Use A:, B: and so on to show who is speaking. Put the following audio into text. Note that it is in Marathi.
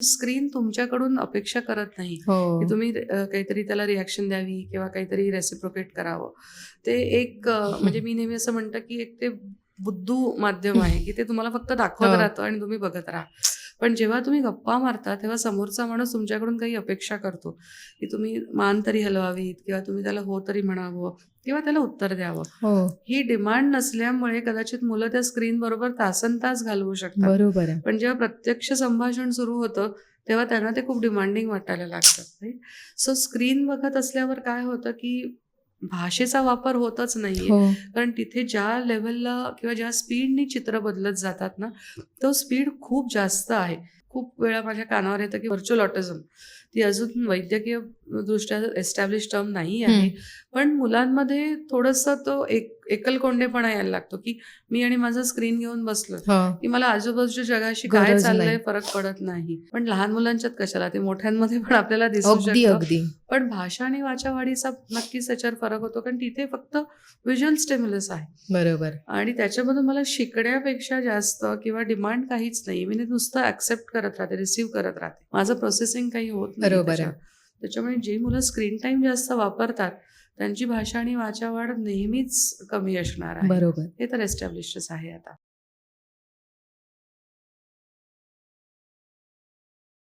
A: स्क्रीन तुमच्याकडून अपेक्षा करत नाही.
B: हो.
A: की तुम्ही काहीतरी त्याला रिॲक्शन द्यावी किंवा काहीतरी रेसिप्रोकेट करावं. ते एक म्हणजे मी नेहमी असं म्हणतं की एक ते बुद्धू माध्यम आहे की ते तुम्हाला फक्त दाखवत
B: हो.
A: राहतं आणि तुम्ही बघत राहा. पण जेव्हा तुम्ही गप्पा मारता तेव्हा समोरचा माणूस तुमच्याकडून काही अपेक्षा करतो की तुम्ही मान तरी हलवावीत किंवा तुम्ही त्याला हो तरी म्हणावं किंवा त्याला उत्तर द्यावं.
B: हो.
A: ही डिमांड नसल्यामुळे कदाचित मुलं त्या स्क्रीन बरोबर तासन तास घालवू शकतात.
B: बरोबर आहे.
A: पण जेव्हा प्रत्यक्ष संभाषण सुरू होतं तेव्हा त्यांना ते खूप डिमांडिंग वाटायला लागतं राईट सो स्क्रीन बघत असल्यावर काय होतं की भाषेचा वापर होतच नाहीये.
B: हो.
A: कारण तिथे ज्या लेवलला किंवा ज्या स्पीडनी चित्र बदलत जातात ना तो स्पीड खूप जास्त आहे. खूप वेळा माझ्या कानावर येतं की व्हर्च्युअल ऑटिझम ती अजून वैद्यकीय दृष्ट्या एस्टॅब्लिश टर्म नाही आहे. पण मुलांमध्ये थोडंसं तो एक एकलकोंडेपणा यायला लागतो की मी आणि माझं स्क्रीन घेऊन बसलो
B: हो.
A: की मला आजूबाजूच्या जगाशी काय चाललंय. फरक पडत नाही. पण लहान मुलांच्यात कशाला? ते मोठ्यांमध्ये पण आपल्याला दिसू शकतं. पण भाषा आणि वाचावाढीचा नक्कीच त्याच्यावर फरक होतो कारण तिथे फक्त व्हिज्युअल स्टिम्युलस आहे.
B: बरोबर.
A: आणि त्याच्यामधून मला शिकण्यापेक्षा जास्त किंवा डिमांड काहीच नाही. मी नुसतं ऍक्सेप्ट करत राहते रिसिव्ह करत राहते. माझं प्रोसेसिंग काही होत नाही
B: बरोबर.
A: त्याच्यामुळे जे मुलं स्क्रीन टाइम जास्त वापरतात त्यांची भाषा आणि वाचावाढ नेहमीच कमी असणार आहे.
B: बरोबर.
A: हे तर एस्टॅब्लिशच आहे आता.